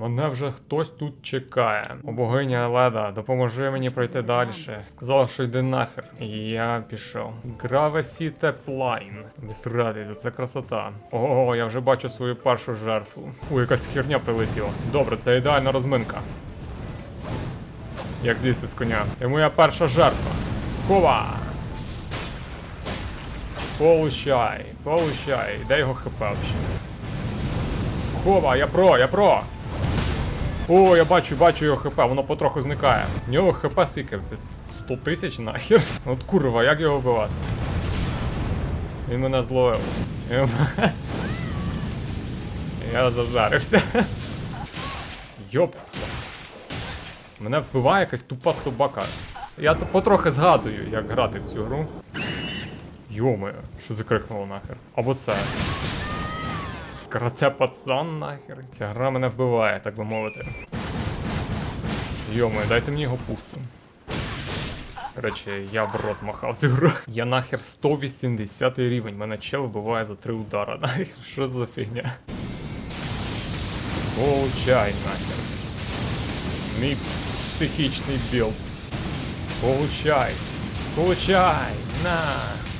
Мене вже хтось тут чекає. О, богиня Леда, допоможи мені пройти далі. Сказала, що йди нахер. І я пішов. Гравесіте Плайн. Місрадіться, це красота. Ого, я вже бачу свою першу жертву. Ой, якась херня прилетіла. Добре, це ідеальна розминка. Як з'їсти з коня. І моя перша жертва. Хова! Получай, получай. Де його хп взагалі? Хова, я про, я про. О, я бачу, бачу його хп, воно потроху зникає. В нього хп скільки? 100 тисяч нахер. От курва, як його вбивати? Він мене зловив. Я зажарився. Йоп. Мене вбиває якась тупа собака. Я потрохи згадую, як грати в цю гру. Йоми, що закрикнуло нахер. Або це. Карате пацан нахер. Ця гра мене вбиває, так би мовити. Йоми, дайте мені його пушку. Речі, я в рот махав цю гру. Я нахер 180 рівень. Мене чел вбиває за три удара. Нахер, що за фігня? Получай нахер. Мій психічний білд. Получай. Получай. На.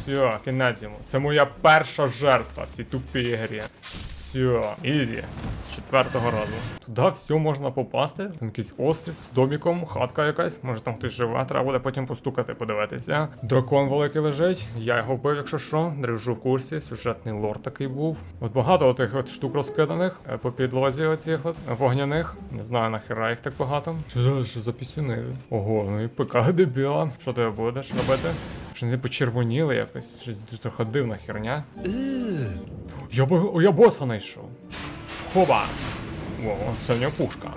Все, кінець йому. Це моя перша жертва в цій тупій грі. Все, ізі. З четвертого разу. Туди все можна попасти. Там якийсь острів з доміком, хатка якась. Може там хтось живе, треба буде потім постукати, подивитися. Дракон великий лежить. Я його вбив, якщо що. Держу в курсі. Сюжетний лор такий був. От багато отих от штук розкиданих е, по підлозі оцих от вогняних. Не знаю нахера їх так багато. Що, що за пісюни? Ого, ну і пика дебіла. Що ти будеш робити? Що не почервоніли якось? Щось дуже трохи дивна херня. Я, бо- я боса знайшов. Хоба! О, це в нього пушка.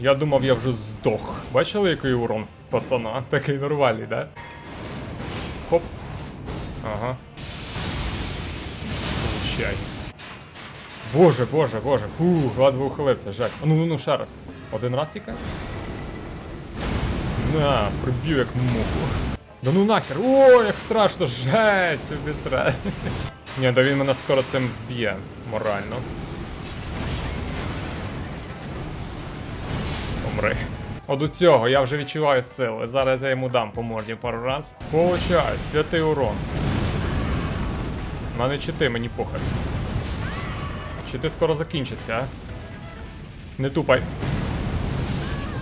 Я думав, я вже здох. Бачили, який урон пацана? Такий нормальний, да? Хоп. Ага. Получай. Боже, боже, боже. Фух, ладно ухилився, жаль. А ну ну ну ще раз. Один раз тільки? На, приб'ю як муху. Да ну нахер! О, як страшно, жесть, тобі. Ні, да він мене скоро цим вб'є морально. Помри. От у цього я вже відчуваю сили. Зараз я йому дам по морді пару раз. Получай, святий урон. У мене чити, мені похер. Чити скоро закінчаться, а? Не тупай.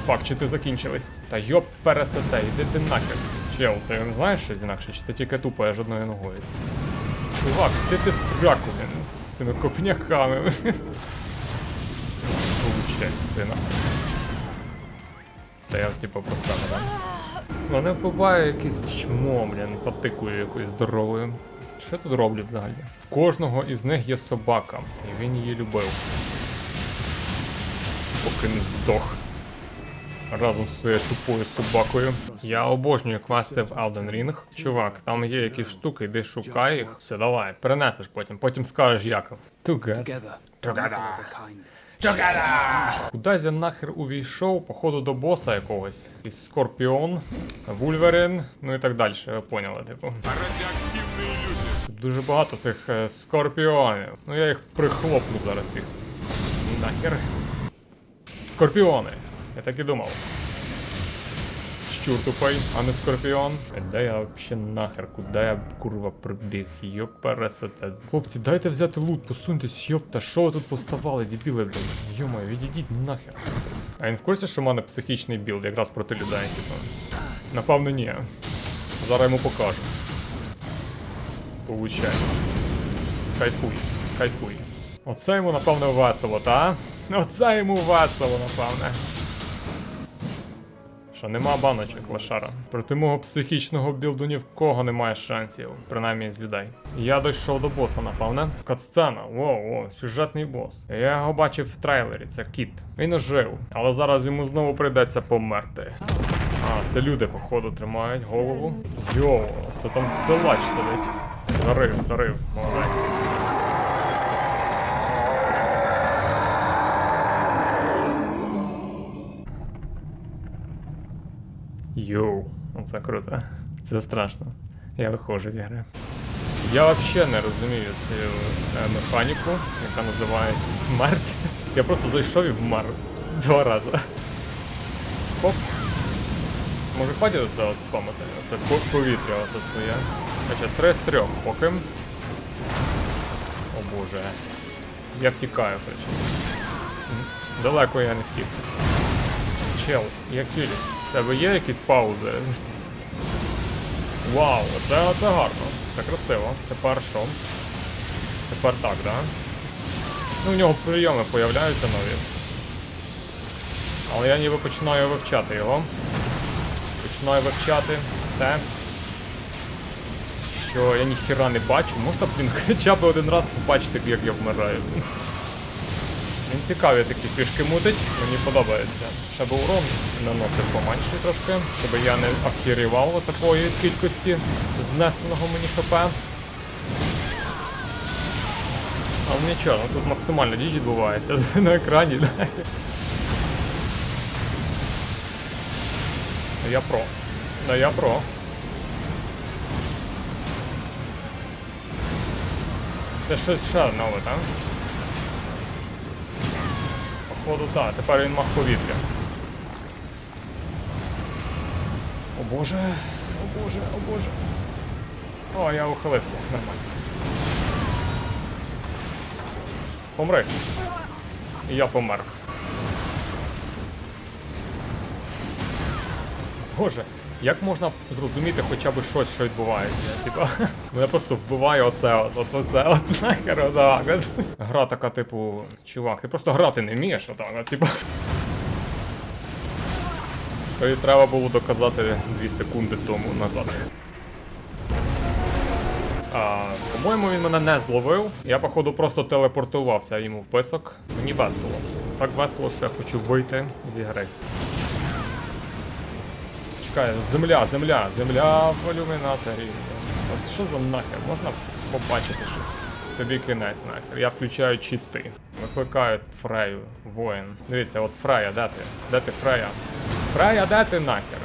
Фак, чити закінчились. Та йоп пересете, йди ти нахер. Чел, ти не знаєш щось інакше, чи ти тільки тупаєш одною ногою? Чувак, ти ти в сраку, блін, з цими копняками. Получай, сина. Це я типу поставив, да? Мене вбиває якийсь чмо, блін, патикою якоюсь здоровою. Що тут роблю взагалі? В кожного із них є собака, і він її любив. Поки не здох. Разом з своєю тупою собакою. Я обожнюю квести в Elden Ring. Чувак, там є якісь штуки, йди шукай їх. Все, давай, перенесеш потім, потім скажеш як. Together. Кудись я нахер увійшов, походу до боса якогось. Із Скорпіон, Вульверин, ну і так далі, ви поняли, типу. Тут дуже багато цих е, скорпіонів. Ну я їх прихлопну зараз їх. Нахер. Скорпіони. Я так і думав. Щур тупий, а не скорпіон. Де я вообще нахер? Куди я курва прибіг? Йоп пересете. Хлопці, дайте взяти лут, посуньтесь, йопта, що ви тут поставали, дебіли, блін? Йомаю, відійдіть нахер. А він в курсі, що в мене психічний білд якраз проти людей, типу. Напевно, ні. Зараз йому покажу. Получай. Кайфуй, кайфуй. Оце йому, напевно, весело, та? Оце йому весело, напевне. Що нема баночок, лошара. Проти мого психічного білду ні в кого немає шансів, принаймні з людей. Я дійшов до боса, напевне. Катсцена, воу, сюжетний бос. Я його бачив в трейлері, це кіт. Він ожив, але зараз йому знову прийдеться померти. А, це люди, походу, тримають голову. Йоу, це там силач сидить. Зарив, зарив, молодець. Йоу, це круто. Це страшно. Я виходжу з гри. Я взагалі не розумію цю е, механіку, яка називається смерть. Я просто зайшов і вмер. Два рази. Оп. Може хватить оце от спамити? Це по- повітря оце своє. Хоча три з трьох поки. О боже. Я втікаю, причому. М, Далеко я не втік. Чел, як Філіс, в Тебе є якісь паузи? Вау, оце, оце гарно. Це красиво. Тепер що? Тепер так, да? Ну, у нього прийоми появляються нові. Але я ніби починаю вивчати його. Починаю вивчати те, що я ніхіра не бачу. Можна, блін, хоча б один раз побачити, як я вмираю. Цікаві такі фішки мутить, мені подобається. Ще би урон наносив поменший трошки, щоб я не ахірівав такої кількості знесеного мені хп. Але нічого, ну тут максимально діч відбувається на екрані. да. Ну, Я про. Да я про. Це щось ще нове, так? Походу, так, тепер він мах повітря. О боже, о боже, о боже. О, я ухилився, нормально. Помри. І я помер. Боже, як можна зрозуміти хоча б щось, що відбувається? Типа, мене просто вбиває оце от, от оце от нахер отак. от. Гра така, типу, чувак, ти просто грати не вмієш, отак, от, типа. Що і треба було доказати 2 секунди тому назад. По-моєму, він мене не зловив. Я, походу, просто телепортувався йому в писок. Мені весело. Так весело, що я хочу вийти з ігри. Чекай, земля, земля, земля в ілюмінаторі. От що за нахер? Можна побачити щось? Тобі кінець нахер. Я включаю чіти. Викликають Фрею, воїн. Дивіться, от Фрея, де ти? Де ти Фрея? Фрея, де ти нахер?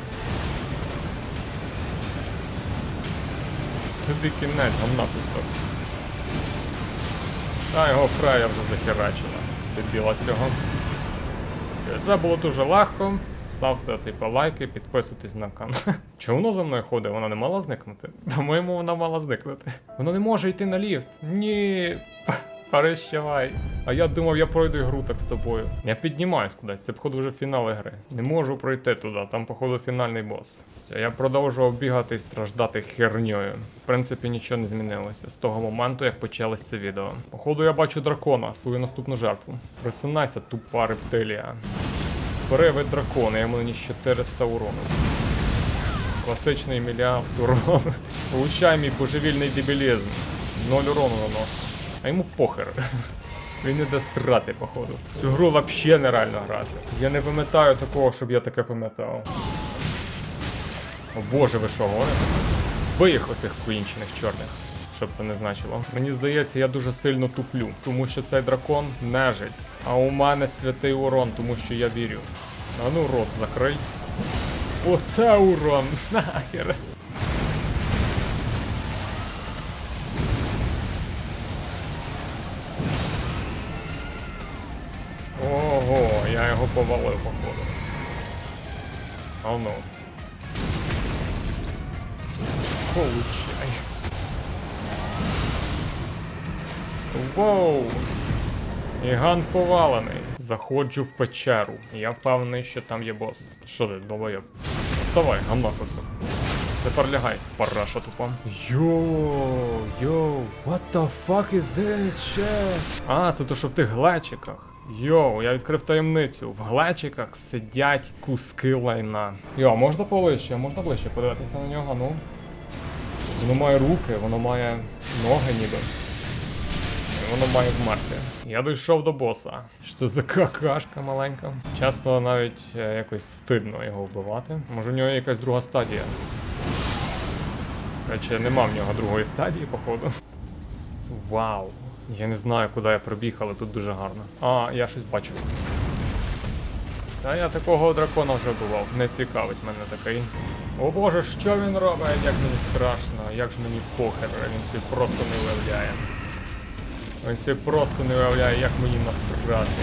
Тобі кінець, гамна кусок. Та його Фрея вже захерачила. Дебіла цього. Все, це було дуже легко. Ставте типу лайки, підписуйтесь на канал. Чому воно за мною ходить? Вона не мала зникнути? По-моєму, вона мала зникнути. Воно не може йти на ліфт. Ні. Перещавай. А я думав, я пройду ігру так з тобою. Я піднімаюсь кудись, це походу вже фінал ігри. Не можу пройти туди, там, походу, фінальний бос. Все, я продовжував бігати і страждати херньою. В принципі, нічого не змінилося з того моменту, як почалось це відео. Походу, я бачу дракона, свою наступну жертву. Присинайся, тупа рептилія. Бери вид дракона, я йому наніс 400 урону. Класичний мільярд урону. Получай мій божевільний дебілізм. Ноль урону наношу. А йому похер. Він не дасть срати, походу. Цю гру вообще нереально грати. Я не пам'ятаю такого, щоб я таке пам'ятав. О боже, ви що гоните? Бий їх оцих куінчених чорних, щоб це не значило. Мені здається, я дуже сильно туплю, тому що цей дракон нежить. А у мене святий урон, тому що я вірю. А ну рот закрий. Оце урон! Нахер! Ого, я його повалив, походу. А ну. Получай. Воу! Гігант повалений. Заходжу в печеру. Я впевнений, що там є бос. Що ти, долоєб? Вставай, гамна. Тепер лягай, параша тупа. Йоу, йоу, what the fuck is this shit? А, це то, що в тих глечиках. Йоу, я відкрив таємницю. В глечиках сидять куски лайна. Йо, можна ближче, можна ближче подивитися на нього, ну. Воно має руки, воно має ноги ніби. Воно має вмерти. Я дійшов до боса. Що за какашка маленька? Часто навіть е, якось стидно його вбивати. Може в нього якась друга стадія. Короче, нема в нього другої стадії, походу. Вау. Я не знаю, куди я пробіг, але тут дуже гарно. А, я щось бачу. Та я такого дракона вже бував. Не цікавить мене такий. О боже, що він робить? Як мені страшно, як ж мені похер, він собі просто не уявляє. Ось все просто не уявляю, як мені насрати.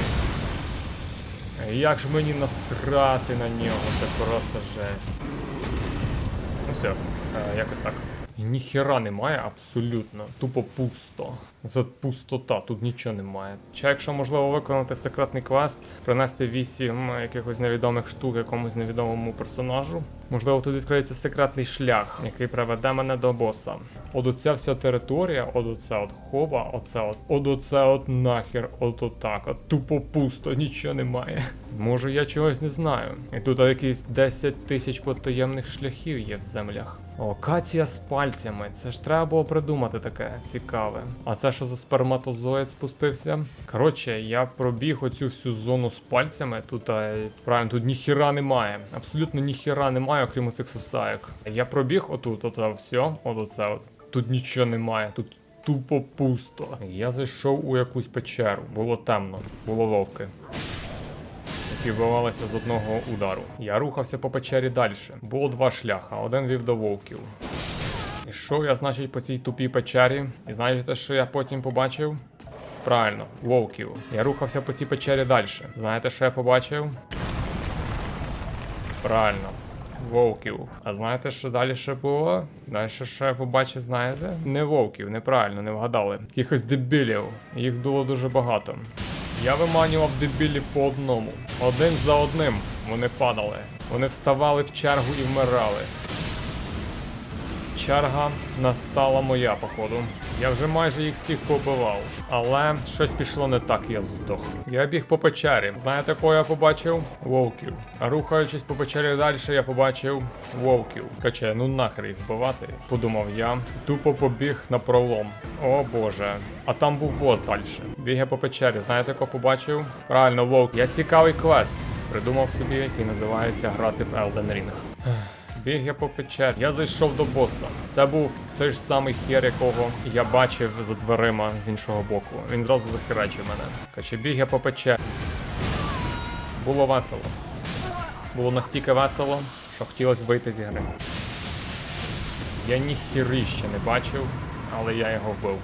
Як ж мені насрати на нього, це просто жесть. Ну все, е, якось так. І ніхіра немає абсолютно. Тупо пусто. Це пустота, тут нічого немає. Чи якщо можливо виконати секретний квест, принести вісім якихось невідомих штук якомусь невідомому персонажу. Можливо, тут відкриється секретний шлях, який приведе мене до боса. От оця вся територія, от оце от хоба, оце от, от оце от нахер, от отак, от тупо пусто, нічого немає. Може я чогось не знаю. І тут якісь 10 тисяч потаємних шляхів є в землях. О, Катія з пальцями. Це ж треба було придумати таке цікаве. А це що за сперматозоїд спустився? Коротше, я пробіг оцю всю зону з пальцями. Тут а, правильно, тут ніхіра немає. Абсолютно ніхіра немає, окрім цих сосаєк. Я пробіг отут, оце все, от оце от. Тут нічого немає. Тут тупо пусто. Я зайшов у якусь печеру. Було темно, було вовки які з одного удару. Я рухався по печері далі. Було два шляха, один вів до вовків. Ішов я, значить, по цій тупій печері. І знаєте, що я потім побачив? Правильно, вовків. Я рухався по цій печері далі. Знаєте, що я побачив? Правильно. Вовків. А знаєте, що далі ще було? Далі що я побачив, знаєте? Не вовків, неправильно, не вгадали. Якихось дебілів. Їх було дуже багато. Я виманював дебілі по одному. Один за одним вони падали. Вони вставали в чергу і вмирали. Черга настала моя, походу. Я вже майже їх всіх побивав, але щось пішло не так, я здох. Я біг по печері. Знаєте, кого я побачив? Вовків. Рухаючись по печері далі, я побачив вовків. Каче, ну нахер їх вбивати, подумав я. Тупо побіг на пролом. О боже. А там був бос далі. Бігає по печері. Знаєте, кого побачив? Правильно, вовк. Я цікавий квест. Придумав собі, який називається грати в Elden Ring. Біг я по печері. Я зайшов до боса. Це був той ж самий хер, якого я бачив за дверима з іншого боку. Він зразу захерачив мене. Каче біг я по печері. Було весело. Було настільки весело, що хотілося вийти з гри. Я ніхіріще не бачив, але я його вбив.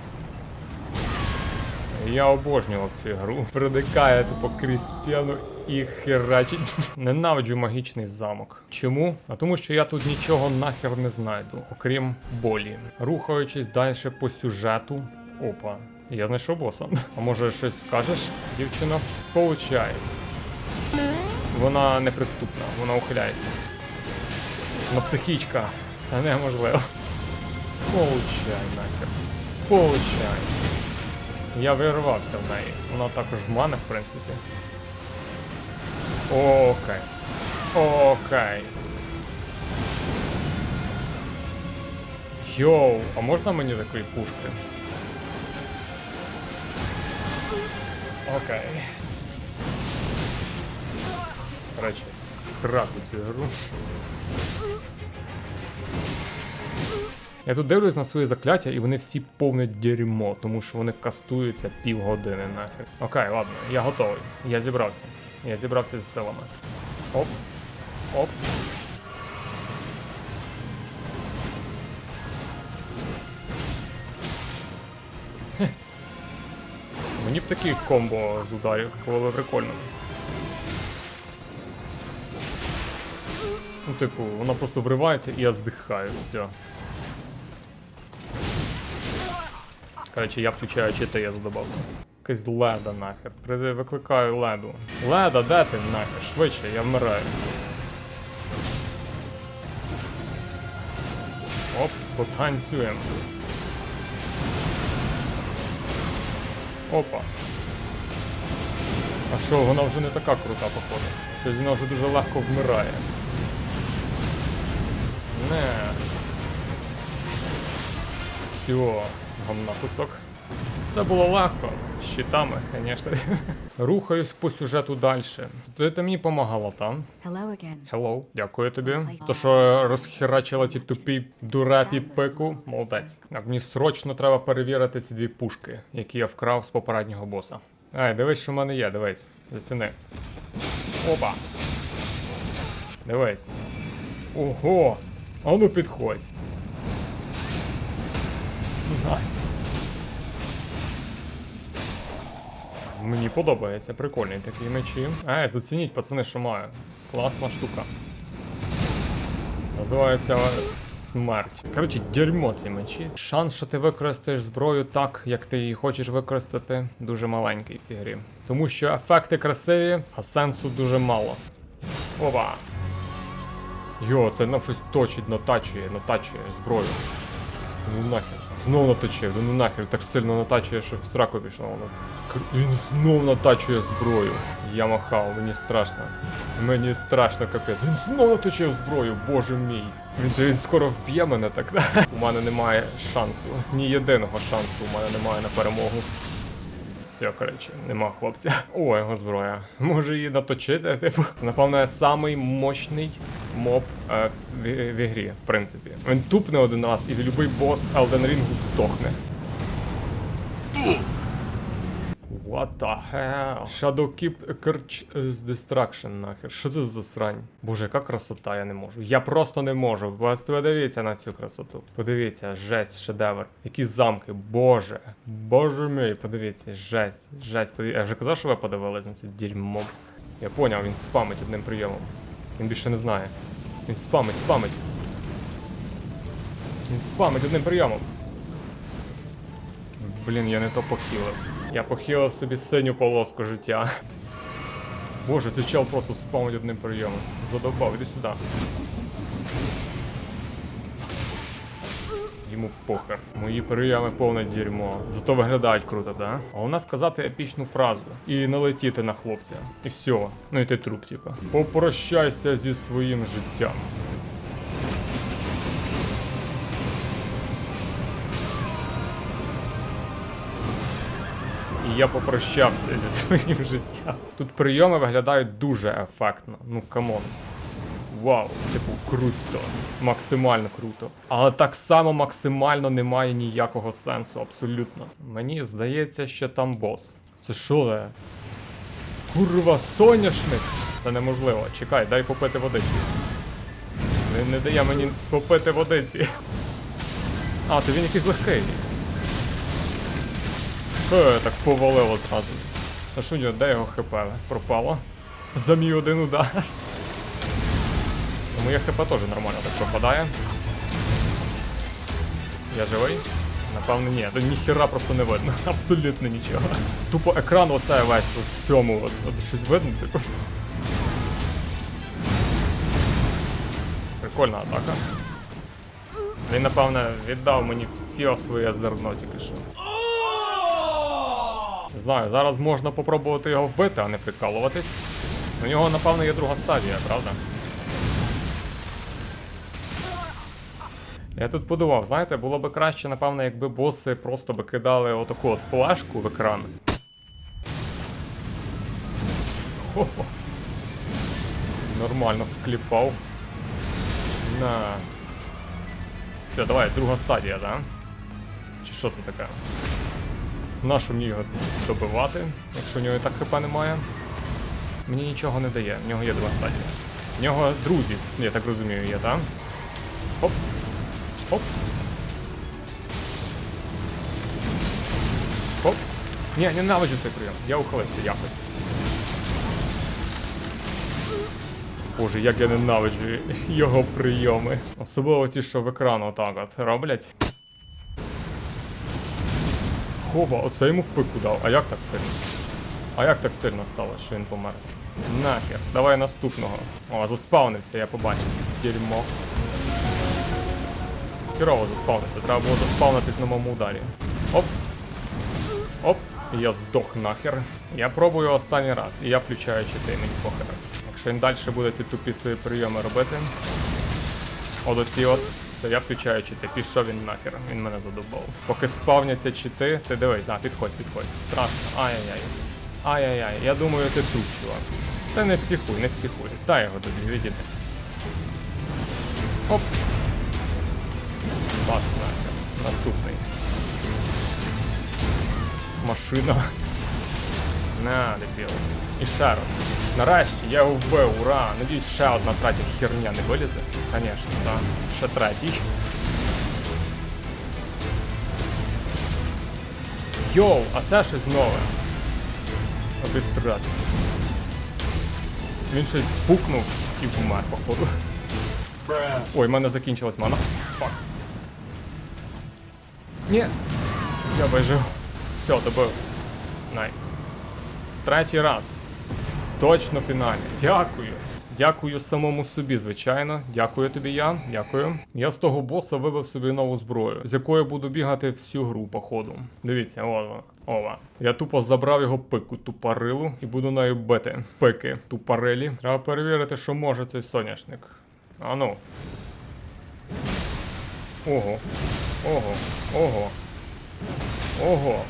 Я обожнював цю гру. Проникає тупо крізь стіну і херачить. Ненавиджу магічний замок. Чому? А тому що я тут нічого нахер не знайду, окрім болі. Рухаючись далі по сюжету. Опа. Я знайшов боса. А може щось скажеш, дівчина? Получай. Вона неприступна, вона ухиляється. Вона психічка. Це неможливо. Получай нахер. Получай. Я вирвався в неї. Вона також в мене, в принципі. Окей. Окей. Йоу, а можна мені такої пушки? Окей. Короче, сраку цю гру. Я тут дивлюсь на свої закляття, і вони всі повне дерьмо, тому що вони кастуються півгодини нахер. Окей, ладно, я готовий. Я зібрався. Я зібрався з силами. Оп. Оп. Хе. Мені б такі комбо з ударів було прикольно. Ну, типу, вона просто вривається і я здихаю, все. Короче, я включаю ЧТ, я задобався. Якась леда нахер. Викликаю леду. Леда, де ти нахер? Швидше, я вмираю. Оп, потанцюємо. Опа. А що, вона вже не така крута, походу. Щось вона вже дуже легко вмирає. Не. Все, гамна кусок. Це було легко. Щитами, звісно. Рухаюсь по сюжету далі. Ти, ти мені помагала там. Hello again. Hello, дякую тобі. То, що розхерачила ті тупі дурепі пику. Молодець. Так, мені срочно треба перевірити ці дві пушки, які я вкрав з попереднього боса. Ай, дивись, що в мене є, дивись. Заціни. Опа. Дивись. Ого! А ну підходь. Найс. Мені подобається, прикольні такі мечі. Ей, зацініть, пацани, що маю. Класна штука. Називається смерть. Коротше, дерьмо ці мечі. Шанс, що ти використаєш зброю так, як ти її хочеш використати, дуже маленький в цій грі. Тому що ефекти красиві, а сенсу дуже мало. Опа! Йо, це нам щось точить, натачує, натачує зброю. Ну нахер. Знов наточив, ну нахер, так сильно натачує, що в сраку пішло воно. Він знов натачує зброю. Я махав, мені страшно. Мені страшно, капець. Він знов наточив зброю, боже мій. Він, він скоро вб'є мене так. У мене немає шансу. Ні єдиного шансу у мене немає на перемогу. Все, коротше, нема хлопця. О, його зброя. Може її наточити, типу. Напевно, самий мощний моб е, в, в ігрі, в принципі. Він тупне один раз, і будь-який бос Elden Ring здохне. What the hell? Shadowkeep Curse is Destruction, нахер. Що це за срань? Боже, яка красота, я не можу. Я просто не можу. Вас подивіться на цю красоту. Подивіться, жесть, шедевр. Які замки, боже. Боже мій, подивіться, жесть, жесть. Подивіться. Я вже казав, що ви подивились на це дерьмо. Я поняв, він спамить одним прийомом. Він більше не знає. Він спамить, спамить. Він спамить одним прийомом. Блін, я не то похилив. Я похилив собі синю полоску життя. Боже, цей чел просто спамить одним прийомом. Задовбав, іди сюди. Йому похер. Мої прийоми повне дерьмо. Зато виглядають круто, да? А нас сказати епічну фразу і налетіти на хлопця. І все. Ну і ти труп, типа. Попрощайся зі своїм життям. Я попрощався зі своїм життям. Тут прийоми виглядають дуже ефектно. Ну камон. Вау, типу, круто. Максимально круто. Але так само максимально немає ніякого сенсу, абсолютно. Мені здається, що там бос. Це що це? Курва, соняшник! Це неможливо. Чекай, дай попити водиці. Він не дає мені попити водиці. А, то він якийсь легкий. Е, так повалило зразу. А що нього, де його хп? Пропало. За мій один удар. Моє хп теж нормально так пропадає. Я живий? Напевно, ні, то ніхіра просто не видно. Абсолютно нічого. Тупо екран оце весь в цьому. От, от щось видно, типу. Прикольна атака. Він, напевне, віддав мені все своє зерно тільки що. Знаю, зараз можна попробувати його вбити, а не прикалуватись. У нього, напевно, є друга стадія, правда? Я тут подумав, знаєте, було би краще, напевно, якби боси просто би кидали отаку от флешку в екран. Хо-хо. Нормально вкліпав. На. Все, давай, друга стадія, да? Чи що це таке? Нащо мені його добивати, якщо у нього і так хп немає? Мені нічого не дає, в нього є друга стадія. В нього друзі, я так розумію, є, так? Оп. Оп. Оп. Ні, ненавиджу цей прийом. Я ухилився якось. Боже, як я ненавиджу його прийоми. Особливо ті, що в екран отак от роблять. Хова, оце йому в пику дав. А як так сильно? А як так сильно стало, що він помер? Нахер, давай наступного. О, заспавнився, я побачив. Дерьмо. Херово заспавнився, треба було заспавнитись на моєму ударі. Оп. Оп. Я здох нахер. Я пробую останній раз, і я включаю чити, мені похер. Якщо він далі буде ці тупі свої прийоми робити. От оці от. Все, я включаю чити. Пішов він нахер, він мене задовбав. Поки спавняться чити, ти дивись, да, підходь, підходь. Страшно. Ай-яй-яй. Ай-яй-яй, я думаю, ти тут, чувак. Та не психуй, не психуй. Дай його тоді, відійди. Хоп. Бац, нахер. Наступний. Машина. На, дебіл. І ще раз. Нарешті я його вбив, ура! Надіюсь, ще одна третя херня не вилізе. Звісно, так. Ще третій. Йоу, а це щось нове. Обісрати. Він щось пукнув і вмер, походу. Ой, в мене закінчилась мана. Фак. Ні. Я вижив. Все, добив. Найс. Третій раз. Точно фінальний. Дякую. Дякую самому собі, звичайно. Дякую тобі я. Дякую. Я з того боса вибив собі нову зброю, з якою буду бігати всю гру, походу. Дивіться, ова. Ова. Я тупо забрав його пику тупорилу і буду нею бити. Пики тупорилі. Треба перевірити, що може цей соняшник. А ну. Ого. Ого. Ого. Ого.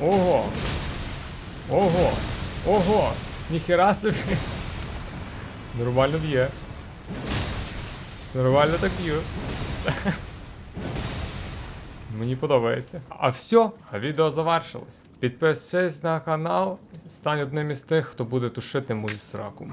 Ого. Ого. Ого. Ніхера собі. Нормально б'є. Нормально так б'є. Мені подобається. А все, відео завершилось. Підпишись на канал, стань одним із тих, хто буде тушити мою сраку.